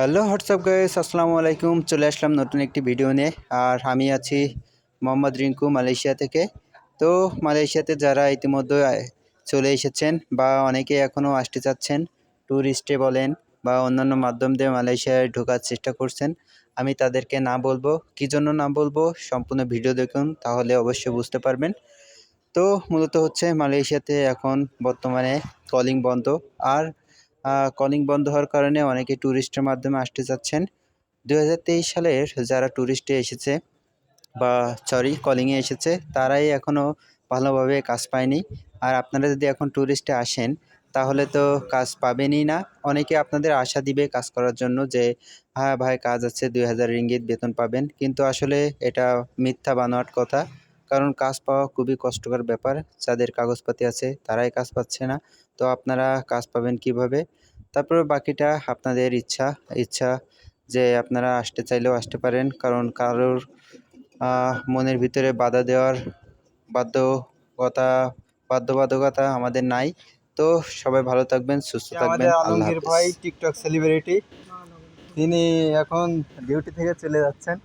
Hello WhatsApp guys আসসালামু আলাইকুম চলে আসলাম নতুন একটি ভিডিও নিয়ে। আর আমি আছি মোহাম্মদ রিঙ্কু, মালয়েশিয়া থেকে। তো মালয়েশিয়াতে যারা ইতিমধ্যে চলে এসেছেন বা অনেকে এখনও আসতে চাচ্ছেন ট্যুরিস্টে বলেন বা অন্যান্য মাধ্যম দিয়ে মালয়েশিয়ায় ঢোকার চেষ্টা করছেন, আমি তাদেরকে না বলব। কী জন্য না বলব? সম্পূর্ণ ভিডিও দেখুন, তাহলে অবশ্যই বুঝতে পারবেন। তো মূলত হচ্ছে মালয়েশিয়াতে এখন বর্তমানে কলিং বন্ধ। আর কলিং বন্ধ হওয়ার কারণে অনেকে ট্যুরিস্টের মাধ্যমে আসতে যাচ্ছেন। দুই হাজার তেইশ সালের যারা ট্যুরিস্টে এসেছে বা সরি কলিংয়ে এসেছে, তারাই এখনও ভালোভাবে কাজ পায়নি। আর আপনারা যদি এখন ট্যুরিস্টে আসেন, তাহলে তো কাজ পাবেনই না। অনেকে আপনাদের আশা দিবে কাজ করার জন্য যে হ্যাঁ ভাই, কাজ আছে, দুই হাজার রিঙ্গিত বেতন পাবেন। কিন্তু আসলে এটা মিথ্যা বানোয়াট কথা। কারণ কাজ পাওয়া খুবই কষ্টকর ব্যাপার। যাদের কাগজপাতি আছে তারাই কাজ পাচ্ছে না। তো আপনারা কাজ পাবেন কীভাবে? তারপরে বাকিটা আপনাদের ইচ্ছা। ইচ্ছা যে আপনারা আসতে চাইলেও আসতে পারেন। কারণ কারোর মনের ভিতরে বাধা দেওয়ার বাধ্যকতা বাধ্যবাধকতা আমাদের নাই। তো সবাই ভালো থাকবেন সুস্থ থাকবেন। আলমগীর ভাই টিকটক সেলিব্রিটি তিনি এখন ডিউটি থেকে চলে যাচ্ছেন।